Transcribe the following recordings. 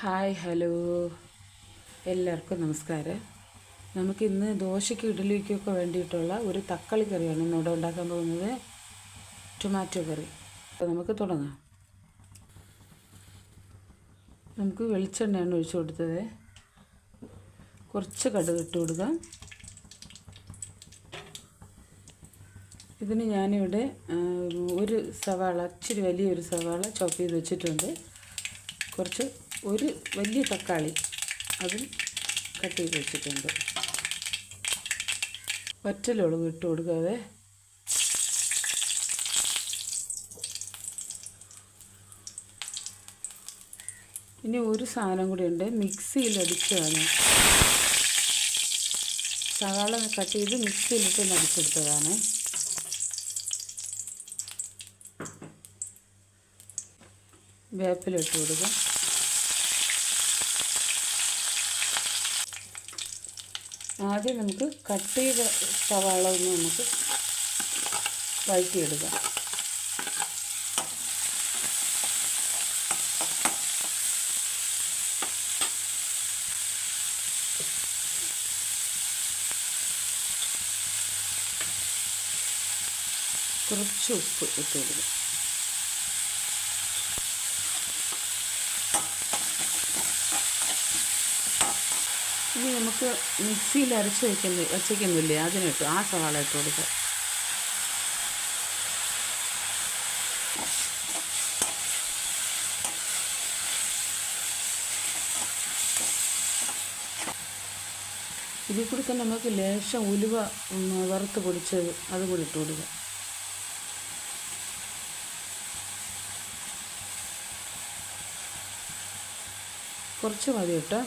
Hi hello. എല്ലാവർക്കും നമസ്കാരം. നമുക്കിന്ന് ദോശയ്ക്ക് ഇഡ്ഡലിക്കൊക്കെ വേണ്ടിയിട്ടുള്ള ഒരു തക്കാളി കറിയാണ് ഇന്നിവിടെ ഉണ്ടാക്കാൻ പോകുന്നത്. ടൊമാറ്റോ കറി. അപ്പോൾ നമുക്ക് തുടങ്ങാം. നമുക്ക് വെളിച്ചെണ്ണയാണ് ഒഴിച്ചു കൊടുത്തത്. കുറച്ച് കടുക് ഇട്ട് കൊടുക്കാം. ഇതിന് ഞാനിവിടെ ഒരു സവാള ഇച്ചിരി വലിയൊരു സവാള ചോപ്പ് ചെയ്ത് വെച്ചിട്ടുണ്ട്. കുറച്ച് ഒരു വലിയ തക്കാളി അതും കട്ട് ചെയ്ത് വെച്ചിട്ടുണ്ട്. ഒറ്റലുളവ് ഇട്ട് കൊടുക്കാതെ ഇനി ഒരു സാധനം കൂടി ഉണ്ട്. മിക്സിയിൽ അടിച്ചതാണ് സവാള കട്ട് ചെയ്ത് മിക്സിയിലിട്ട് അടിച്ചെടുത്തതാണ് വേപ്പിലിട്ട് കൊടുക്കുക ആദ്യം നമുക്ക് കട്ട് ചെയ്ത സവാള ഒന്ന് നമുക്ക് വഴറ്റിയെടുക്കാം. കുറച്ച് ഉപ്പ് ഇട്ട് ഇനി നമുക്ക് മിക്സിയിൽ അരച്ച് വയ്ക്കുന്നു വച്ചേക്കുന്നില്ലേ? അതിനിട്ട് ആ സവാള ഇട്ട് കൊടുക്കുക ഇതിൽ കൂടി തന്നെ നമുക്ക് ലേശം ഉലുവ വറുത്ത് പൊടിച്ചത് അതും കൂടി ഇട്ട് കൊടുക്കുക കുറച്ച് മതി കേട്ടോ.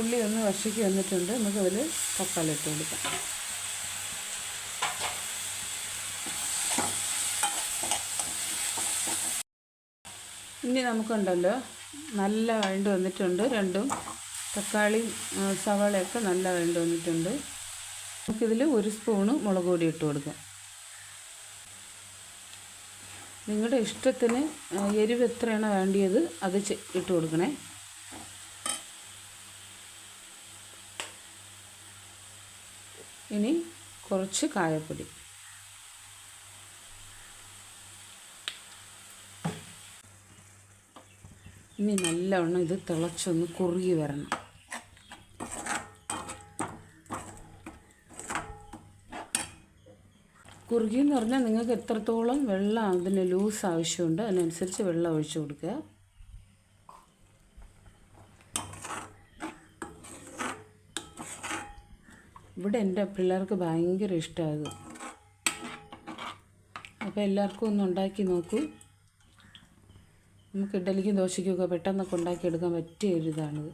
ഉള്ളി ഒന്ന് വശക്കി വന്നിട്ടുണ്ട്. നമുക്ക് അതിൽ തക്കാളി ഇട്ട് കൊടുക്കാം. ഇനി നമുക്കുണ്ടല്ലോ. നല്ല വഴണ്ട് വന്നിട്ടുണ്ട്. രണ്ടും തക്കാളി സവാളയൊക്കെ നല്ല വഴണ്ട് വന്നിട്ടുണ്ട്. നമുക്കിതിൽ ഒരു സ്പൂണ് മുളക് പൊടി ഇട്ട് കൊടുക്കാം. നിങ്ങളുടെ ഇഷ്ടത്തിന് എരിവ് എത്രയാണോ വേണ്ടിയത് അത് ഇട്ട് കൊടുക്കണേ. ഇനി കുറച്ച് കായപ്പൊടി. ഇനി നല്ലവണ്ണം ഇത് തിളച്ചൊന്ന് കുറുകി വരണം. കുറുകി എന്ന് പറഞ്ഞാൽ നിങ്ങൾക്ക് എത്രത്തോളം വെള്ളം അതിന് ലൂസ് ആവശ്യമുണ്ട് അതിനനുസരിച്ച് വെള്ളം ഒഴിച്ചു കൊടുക്കുക. ഇവിടെ എന്റെ പിള്ളേർക്ക് ഭയങ്കര ഇഷ്ടമായത് അപ്പോൾ എല്ലാവർക്കും ഒന്ന് ഉണ്ടാക്കി നോക്കൂ. നമുക്ക് ഇഡലിക്കും ദോശയ്ക്കും ഒക്കെ പെട്ടെന്നൊക്കെ ഉണ്ടാക്കിയെടുക്കാൻ പറ്റിയ ഒരു ഇതാണിത്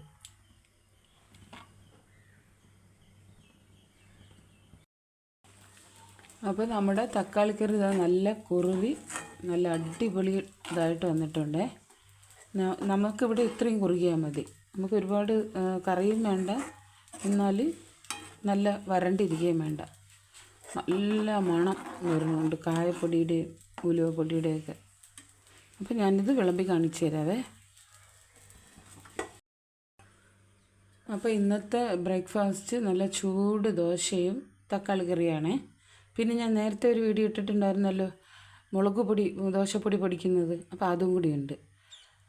അപ്പോൾ നമ്മുടെ തക്കാളി കറി ഇതാ നല്ല കുറുവി നല്ല അടിപൊളി ഇതായിട്ട് വന്നിട്ടുണ്ടേ. നമുക്കിവിടെ ഇത്രയും കുറുകിയാൽ മതി. നമുക്ക് ഒരുപാട് കറിയും വേണ്ട. എന്നാൽ നല്ല വരണ്ടിരിക്കുകയും വേണ്ട. നല്ല മണം വരുന്നുണ്ട്. കായപ്പൊടിയുടെയും ഉലുവപ്പൊടിയുടെയൊക്കെ. അപ്പോൾ ഞാനിത് വിളമ്പി കാണിച്ചു തരാവേ. അപ്പോൾ ഇന്നത്തെ ബ്രേക്ക്ഫാസ്റ്റ് നല്ല ചൂട് ദോശയും തക്കാളി കറിയാണേ. പിന്നെ ഞാൻ നേരത്തെ ഒരു വീഡിയോ ഇട്ടിട്ടുണ്ടായിരുന്നല്ലോ മുളക് പൊടി ദോശപ്പൊടി പൊടിക്കുന്നത്. അപ്പോൾ അതും കൂടിയുണ്ട്.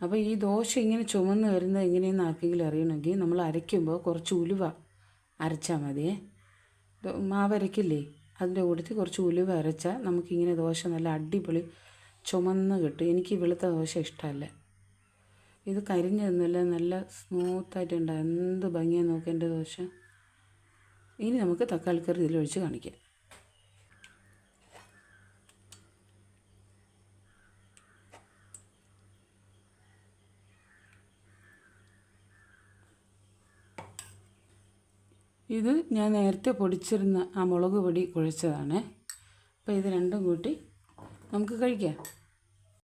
അപ്പോൾ ഈ ദോശ ഇങ്ങനെ ചുമന്ന് വരുന്നത് എങ്ങനെയെന്ന് ആർക്കെങ്കിലും അറിയണമെങ്കിൽ നമ്മൾ അരയ്ക്കുമ്പോൾ കുറച്ച് ഉലുവ അരച്ചാൽ മതിയേ മാവരക്കില്ലേ മാവ് അതിന്റെ കൂട്ടത്തിൽ കുറച്ച് ഉലുവ അരച്ചാൽ നമുക്കിങ്ങനെ ദോശ നല്ല അടിപൊളി ചുമന്ന് കിട്ടും. എനിക്ക് വെളുത്ത ദോശ ഇഷ്ടമല്ല. ഇത് കരിഞ്ഞതൊന്നുമല്ല നല്ല സ്മൂത്തായിട്ടുണ്ടാകും എന്ത് ഭംഗിയാണ് നോക്കേണ്ട ദോശ. ഇനി നമുക്ക് തക്കാളി കറി ഇതിലൊഴിച്ച് കാണിക്കാം. ഇത് ഞാൻ നേരത്തെ പൊടിച്ചിരുന്ന ആ മുളക് പൊടി കുഴച്ചതാണ്. അപ്പോൾ ഇത് രണ്ടും കൂട്ടി നമുക്ക് കഴിക്കാം.